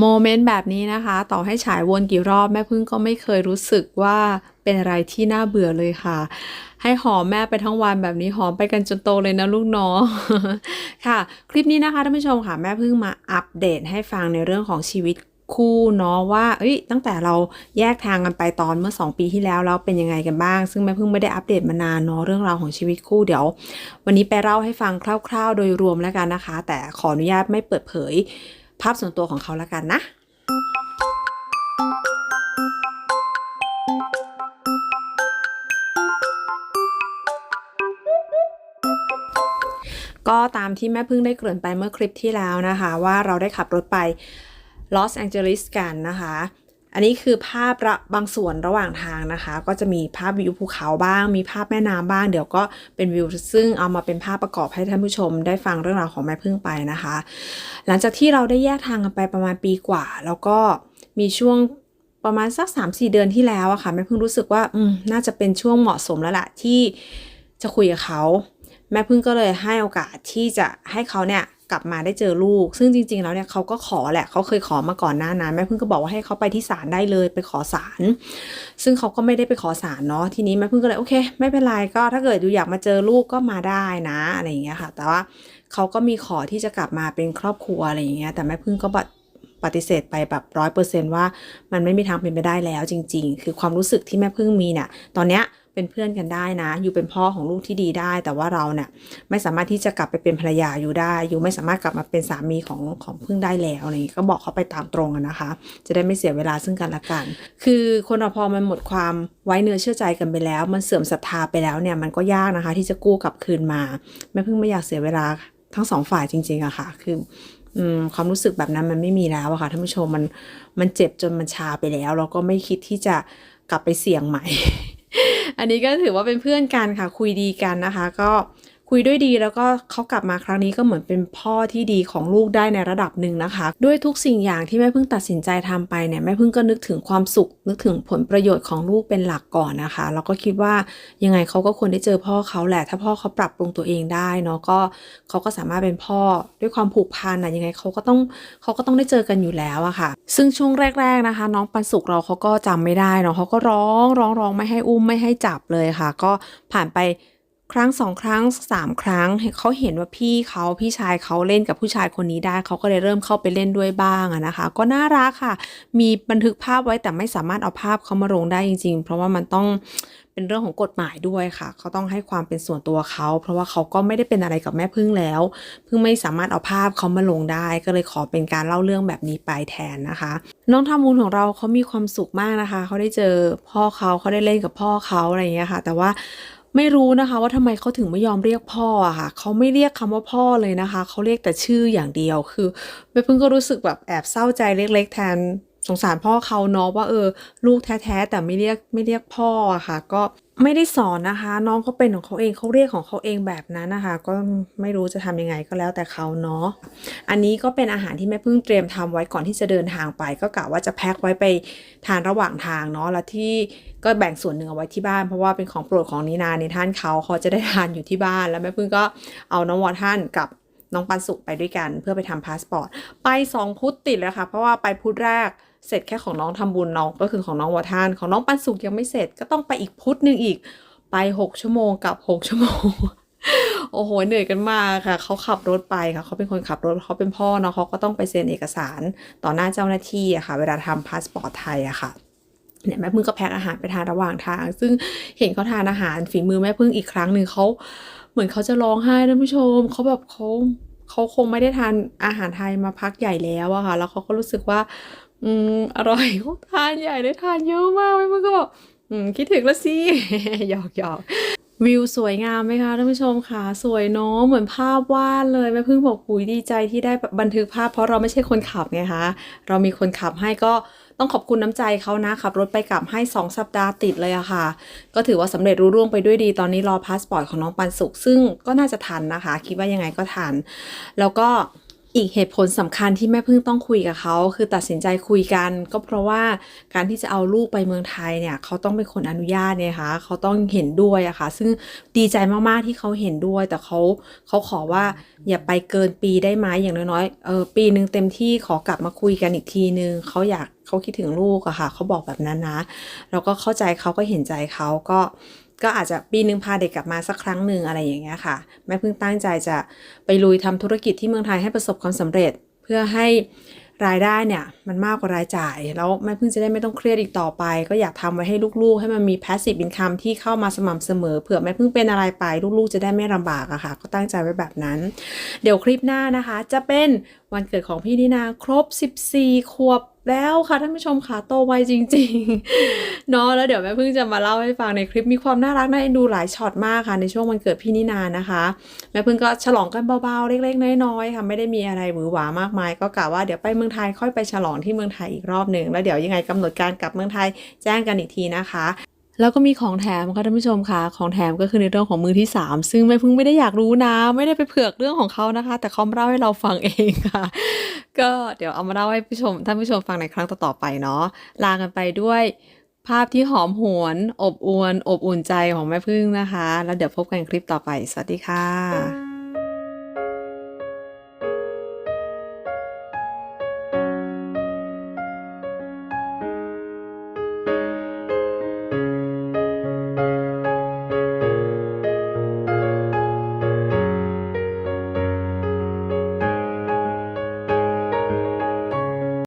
โมเมนต์แบบนี้นะคะ ต่อให้ฉายวนกี่รอบแม่พึ่งก็ไม่เคยรู้สึกว่าเป็นอะไรที่น่าเบื่อเลยค่ะ ให้หอมแม่ไปทั้งวันแบบนี้หอมไปกันจนโตเลยนะลูกเนาะค่ะ คลิปนี้นะคะท่านผู้ชมค่ะแม่พึ่งมาอัปเดตให้ฟังในเรื่องของชีวิตคู่เนาะว่าเอ้ยตั้งแต่เราแยกทางกันไปตอนเมื่อ 2 ปีที่แล้วแล้วเป็นยังไงกันบ้าง ซึ่งแม่พึ่งไม่ได้อัปเดตมานานเนาะเรื่องราวของชีวิตคู่เดี๋ยว วันนี้ไปเล่าให้ฟังคร่าว ๆ โดยรวมแล้วกันนะคะ แต่ขออนุญาตไม่เปิดเผย ภาพส่วนตัวของเขาแล้วกันนะก็ตามที่แม่พึ่งได้เกริ่นไปเมื่อคลิปที่แล้วนะคะ ว่าเราได้ขับรถไปลอสแองเจลิสกันนะคะ อันนี้คือภาพระบางส่วนระหว่างทางนะคะ ก็จะมีภาพวิวภูเขาบ้าง มีภาพแม่น้ำบ้าง เดี๋ยวก็เป็นวิวซึ่งเอามาเป็นภาพประกอบให้ท่านผู้ชม ได้ฟังเรื่องราวของแม่พึ่งไปนะคะ หลังจากที่เราได้แยกทางกันไปประมาณปีกว่า แล้วก็มีช่วงประมาณสัก 3-4 เดือนที่แล้วอะค่ะแม่พึ่งรู้สึกว่าอืมน่าจะเป็นช่วงเหมาะสมแล้วล่ะที่จะคุยกับเขา แม่พึ่งก็เลยให้โอกาสที่จะให้เขาเนี่ย กลับมาได้เจอลูก ซึ่งจริง ๆ แล้วเนี่ยเขาก็ขอแหละเขาเคยขอมาก่อนหน้านั้นแม่พึ่งก็บอกว่าให้เขาไปที่ศาลได้เลยไปขอศาลซึ่งเขาก็ไม่ได้ไปขอศาลเนาะทีนี้แม่พึ่งก็เลยโอเค ไม่เป็นไรก็ถ้าเกิดอยู่อยากมาเจอลูกก็มาได้นะอะไรอย่างเงี้ยค่ะ แต่ว่าเขาก็มีขอที่จะกลับมาเป็นครอบครัวอะไรอย่างเงี้ยแต่แม่พึ่งก็บัดปฏิเสธไปแบบร้อยเปอร์เซนว่ามันไม่มีทางเป็นไปได้แล้วจริง ๆ คือความรู้สึกที่แม่พึ่งมีเนี่ยตอนเนี้ย เป็นเพื่อนกันได้นะ อยู่เป็นพ่อของลูกที่ดีได้ แต่ว่าเราเนี่ยไม่สามารถที่จะกลับไปเป็นภรรยาอยู่ได้ อยู่ไม่สามารถกลับมาเป็นสามีของของพึ่งได้แล้วอะไรอย่างงี้ก็บอกเขาไปตามตรงอะนะคะ จะได้ไม่เสียเวลาซึ่งกันและกัน คือคนเราพอมันหมดความไว้เนื้อเชื่อใจกันไปแล้ว มันเสื่อมศรัทธาไปแล้วเนี่ยมันก็ยากนะคะ ที่จะกู้กลับคืนมาแม่พึ่งไม่อยากเสียเวลาทั้งสองฝ่ายจริงๆอะค่ะ คือความรู้สึกแบบนั้นมันไม่มีแล้วอะค่ะท่านผู้ชมมันมันเจ็บจนมันชาไปแล้วแล้วก็ไม่คิดที่จะกลับไปเสี่ยงใหม่ อันนี้ก็ถือว่าเป็นเพื่อนกันค่ะคุยดีกันนะคะ ก็ คุยด้วยดีแล้วก็เขากลับมาครั้งนี้ก็เหมือนเป็นพ่อที่ดีของลูกได้ในระดับหนึ่งนะคะ ด้วยทุกสิ่งอย่างที่แม่พึ่งตัดสินใจทำไปเนี่ยแม่พึ่งก็นึกถึงความสุข นึกถึงผลประโยชน์ของลูกเป็นหลักก่อนนะคะ แล้วก็คิดว่ายังไงเขาก็ควรได้เจอพ่อเขาแหละ ถ้าพ่อเขาปรับปรุงตัวเองได้เนาะก็เขาก็สามารถเป็นพ่อด้วยความผูกพันอะยังไงเขาก็ต้องเขาก็ต้องได้เจอกันอยู่แล้วอะค่ะ ซึ่งช่วงแรก ๆนะคะ น้องปันสุกเราเขาก็จำไม่ได้เนาะเขาก็ร้องร้องร้องไม่ให้อุ้มไม่ให้จับเลยค่ะ ก็ผ่านไป ครั้งสองครั้งสามครั้งเขาเห็นว่าพี่เขาพี่ชายเขาเล่นกับผู้ชายคนนี้ได้เขาก็เลยเริ่มเข้าไปเล่นด้วยบ้างนะคะ ก็น่ารักค่ะ มีบันทึกภาพไว้แต่ไม่สามารถเอาภาพเขามาลงได้จริง ๆ เพราะว่ามันต้องเป็นเรื่องของกฎหมายด้วยค่ะ เขาต้องให้ความเป็นส่วนตัวเขา เพราะว่าเขาก็ไม่ได้เป็นอะไรกับแม่พึ่งแล้วพึ่งไม่สามารถเอาภาพเขามาลงได้ ก็เลยขอเป็นการเล่าเรื่องแบบนี้ไปแทนนะคะ น้องทามูลของเราเขามีความสุขมากนะคะ เขาได้เจอพ่อเขาเขาได้เล่นกับพ่อเขาอะไรอย่างเงี้ยค่ะ แต่ว่า ไม่รู้นะคะว่าทำไมเขาถึงไม่ยอมเรียกพ่ออะค่ะเขาไม่เรียกคำว่าพ่อเลยนะคะเขาเรียกแต่ชื่ออย่างเดียวคือแม่พึ่งก็รู้สึกแบบแอบเศร้าใจเล็ก ๆ แทนสงสารพ่อเขาเนาะว่าเออ ลูกแท้ๆแต่ไม่เรียกไม่เรียกพ่ออะค่ะ ก็ ไม่ได้สอนนะคะ น้องเขาเป็นของเขาเองเขาเรียกของเขาเองแบบนั้นนะคะ ก็ไม่รู้จะทำยังไงก็แล้วแต่เขาเนาะอันนี้ก็เป็นอาหารที่แม่พึ่งเตรียมทำไว้ก่อนที่จะเดินทางไป ก็กะว่าจะแพ็คไว้ไปทานระหว่างทางเนาะแล้วที่ก็แบ่งส่วนหนึ่งเอาไว้ที่บ้านเพราะว่าเป็นของโปรดของนีนาในท่านเขาเขาจะได้ทานอยู่ที่บ้านแล้วแม่พึ่งก็เอาน้องวอท่านกับน้องปันสุไปด้วยกัน เพื่อไปทำพาสปอร์ตไปสองพุธติดเลยค่ะเพราะว่าไปพุธแรก เสร็จแค่ของน้องทำบุญน้องก็คือของน้องวอท่านของน้องปันสุกยังไม่เสร็จก็ต้องไปอีกพุธหนึ่งอีก ไปหกชั่วโมงกับหกชั่วโมง โอ้โหเหนื่อยกันมากค่ะ เขาขับรถไปค่ะ เขาเป็นคนขับรถเขาเป็นพ่อเนาะเขาก็ต้องไปเซ็นเอกสารต่อหน้าเจ้าหน้าที่อะค่ะ เวลาทำพาสปอร์ตไทยอะค่ะเนี่ยแม่พึ่งก็แพ็คอาหารไปทานระหว่างทาง ซึ่งเห็นเขาทานอาหารฝีมือแม่พึ่งอีกครั้งหนึ่งเขาเหมือนเขาจะร้องไห้ท่านผู้ชมเขาแบบเขาเขาคงไม่ได้ทานอาหารไทยมาพักใหญ่แล้วอะค่ะ แล้วเขาก็รู้สึกว่า อืมอร่อยเขาทานใหญ่เลยทานเยอะมากแม่พึ่งก็บอกอืมคิดถึงล้วสิหยอกหยอกวิวสวยงามไหมคะท่านผู้ชมค่ะสวยเนาะเหมือนภาพวาดเลยแม่พึ่งบอกปุ๋ยดีใจที่ได้บันทึกภาพเพราะเราไม่ใช่คนขับไงคะเรามีคนขับให้ก็ต้องขอบคุณน้ำใจเขานะขับรถไปกลับให้ 2 สัปดาห์ติดเลยอะค่ะ ก็ถือว่าสำเร็จรุ่ร่วงไปด้วยดีตอนนี้รอพาสปอร์ตของน้องปันสุข ซึ่งก็น่าจะทันนะคะ คิดว่ายังไงก็ทัน แล้วก็ อีกเหตุผลสำคัญที่แม่พึ่งต้องคุยกับเขาคือตัดสินใจคุยกัน ก็เพราะว่าการที่จะเอาลูกไปเมืองไทยเนี่ยเขาต้องเป็นคนอนุญาตเนี่ยค่ะเขาต้องเห็นด้วยอะค่ะ ซึ่งดีใจมากๆที่เขาเห็นด้วย แต่เขาเขาขอว่าอย่าไปเกินปีได้ไหมอย่างน้อยๆเออปีหนึ่งเต็มที่ขอกลับมาคุยกันอีกทีนึงเขาอยากเขาคิดถึงลูกอะค่ะเขาบอกแบบนั้นนะ เราก็เข้าใจเขาก็เห็นใจเขาก็ ก็อาจจะปีหนึ่งพาเด็กกลับมาสักครั้งหนึ่งอะไรอย่างเงี้ยค่ะ แม่เพิ่งตั้งใจจะไปลุยทำธุรกิจที่เมืองไทยให้ประสบความสำเร็จ เพื่อให้รายได้เนี่ยมันมากกว่ารายจ่าย แล้วแม่เพิ่งจะได้ไม่ต้องเครียดอีกต่อไป ก็อยากทำไว้ให้ลูกๆ ให้มันมี passive income ที่เข้ามาสม่ำเสมอเผื่อแม่เพิ่งเป็นอะไรไป ลูกๆ จะได้ไม่ลำบากอะค่ะ ก็ตั้งใจไว้แบบนั้น เดี๋ยวคลิปหน้านะคะ จะเป็นวันเกิดของพี่นินาครบ 14 ขวบแล้วค่ะท่านผู้ชมค่ะโตไวจริงๆเนาะแล้วเดี๋ยวแม่พิ่งจะมาเล่าให้ฟังในคลิปมีความน่ารักน่าเอ็นดูหลายช็อตมากค่ะในช่วงวันเกิดพี่นินานะคะแม่พิ่งก็ฉลองกันเบาๆเล็กๆน้อยๆค่ะไม่ได้มีอะไรหวือหวามากมาย ก็กะว่าเดี๋ยวไปเมืองไทยค่อยไปฉลองที่เมืองไทยอีกรอบหนึ่งแล้วเดี๋ยวยังไงกำหนดการกลับเมืองไทยแจ้งกันอีกทีนะคะ แล้วก็มีของแถมค่ะท่านผู้ชมค่ะ ของแถมก็คือในเรื่องของมือที่ 3 ซึ่งแม่พึ่งไม่ได้อยากรู้นะ ไม่ได้ไปเผือกเรื่องของเขานะคะ แต่เขามาเล่าให้เราฟังเองค่ะ ก็เดี๋ยวเอามาเล่าให้ผู้ชมท่านผู้ชมฟังในครั้งต่อๆไปเนาะลากันไปด้วยภาพที่หอมหวน อบอวน อบอุ่นใจของแม่พึ่งนะคะ แล้วเดี๋ยวพบกันคลิปต่อไป สวัสดีค่ะ